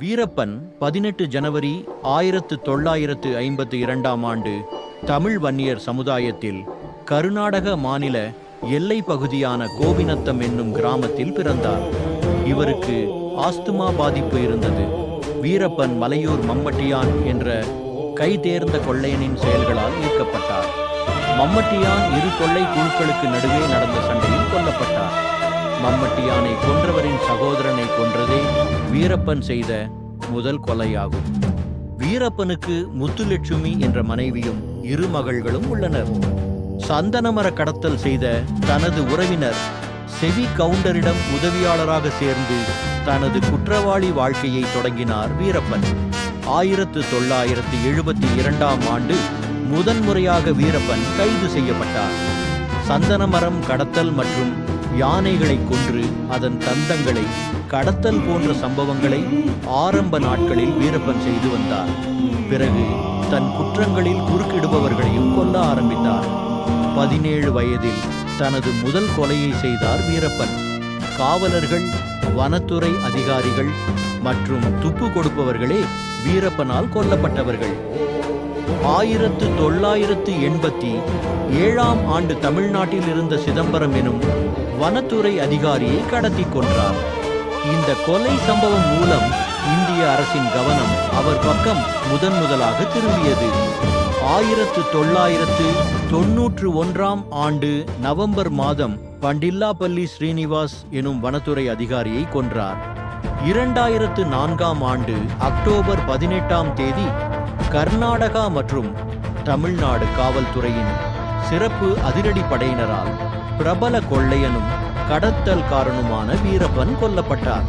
வீரப்பன் பதினெட்டு ஜனவரி ஆயிரத்து தொள்ளாயிரத்து ஐம்பத்து இரண்டாம் ஆண்டு தமிழ் வன்னியர் சமுதாயத்தில் கர்நாடக மாநில எல்லை பகுதியான கோபிநத்தம் என்னும் கிராமத்தில் பிறந்தார். இவருக்கு ஆஸ்துமா பாதிப்பு இருந்தது. வீரப்பன் மலையூர் மம்மட்டியான் என்ற கைதேர்ந்த கொள்ளையனின் செயல்களால் ஈர்க்கப்பட்டார் மம்மட்டியான் இரு கொள்ளை குழுக்களுக்கு நடுவே நடந்த சண்டையில் கொல்லப்பட்டார். மம்மட்டியானை கொன்றவரின் சகோதரனை கொன்றதே வீரப்பன் செய்த முதல் கொலையாகும். வீரப்பனுக்கு முத்துலட்சுமி என்ற மனைவியும் இரு மகள்களும் உள்ளனர். சந்தனமர கடத்தல் செய்த தனது உறவினர் செவி கவுண்டரிடம் உதவியாளராக சேர்ந்து தனது குற்றவாளி வாழ்க்கையை தொடங்கினார் வீரப்பன். ஆயிரத்து தொள்ளாயிரத்து எழுபத்தி இரண்டாம் ஆண்டு முதன்முறையாக வீரப்பன் கைது செய்யப்பட்டார். சந்தனமரம் கடத்தல் மற்றும் யானைகளை கொன்று அதன் தந்தங்களை கடத்தல் போன்ற சம்பவங்களை ஆரம்ப நாட்களில் வீரப்பன் செய்து வந்தார். பிறகு தன் குற்றங்களில் குறுக்கிடுபவர்களையும் கொல்ல ஆரம்பித்தார். பதினேழு வயதில் தனது முதல் கொலையை செய்தார் வீரப்பன். காவலர்கள் வனத்துறை அதிகாரிகள் மற்றும் துப்பு கொடுப்பவர்களே வீரப்பனால் கொல்லப்பட்டவர்கள். ஆயிரத்து தொள்ளாயிரத்து எண்பத்தி ஏழாம் ஆண்டு தமிழ்நாட்டில் இருந்த சிதம்பரம் எனும் வனத்துறை அதிகாரியை கடத்தி கொன்றார். இந்த கொலை சம்பவம் மூலம் இந்திய அரசின் கவனம் அவர் பக்கம் முதன் முதலாக திரும்பியது. ஆயிரத்து தொள்ளாயிரத்து தொன்னூற்று ஒன்றாம் ஆண்டு நவம்பர் மாதம் பண்டில்லாப்பள்ளி ஸ்ரீனிவாஸ் எனும் வனத்துறை அதிகாரியை கொன்றார். இரண்டாயிரத்து நான்காம் ஆண்டு அக்டோபர் பதினெட்டாம் தேதி கர்நாடகா மற்றும் தமிழ்நாடு காவல்துறையின் சிறப்பு அதிரடி படையினரால் பிரபல கொள்ளையனும் கடத்தல்காரனுமான வீரப்பன் கொல்லப்பட்டார்.